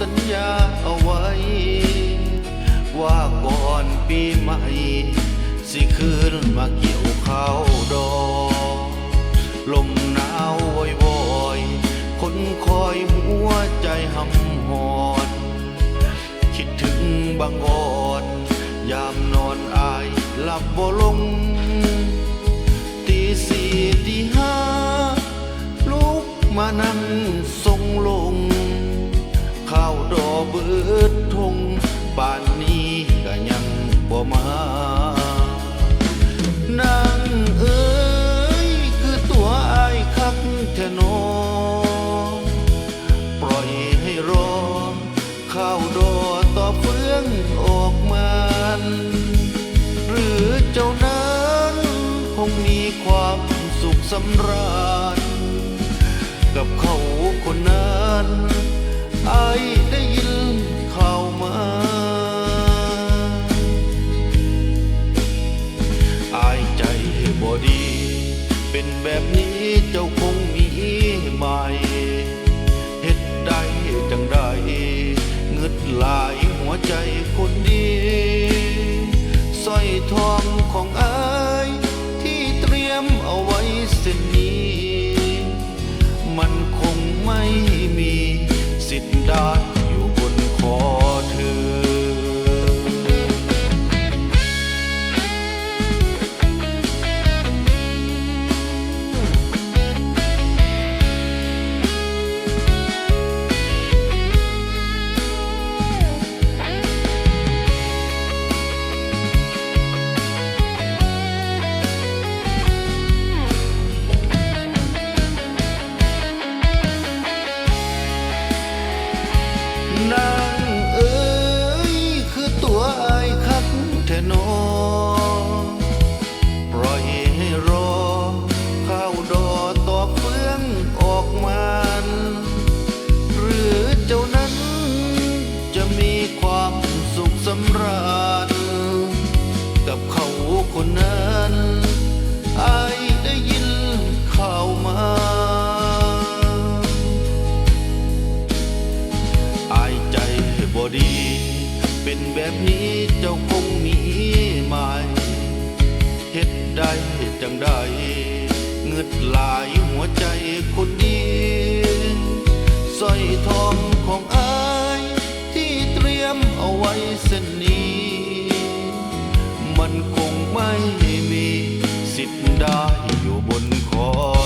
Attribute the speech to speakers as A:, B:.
A: สัญญาเอาไว้ ว่าก่อนปีใหม่ สิคืนมาเกี่ยวข้าวดอกลมหนาววอยวอยคนคอยหัวใจหำหอน คิดถึงบางอ้อ งป่านนี้ก็ยังบ่มา นางเอ้ยคือตัวอายคักแทนอปล่อยให้รอ ข้าวดอต่อเฟืองออกมาหรือเจ้านั้นคงมีความสุขสำราญกับเขาคนนั้น แบบนี้เจ้าคงมีใหม่เฮ็ดได้จังได้เงึดหลายหัวใจคนดีสร้อยทองของอายที่เตรียมเอาไว้เส้นนี้ มันคงไม่มีสิทธิ์ได้ ทองของอายที่เตรียมเอาไว้เส้นนี้ มันคงไม่มีสิทธิ์ได้อยู่บนคอเธอ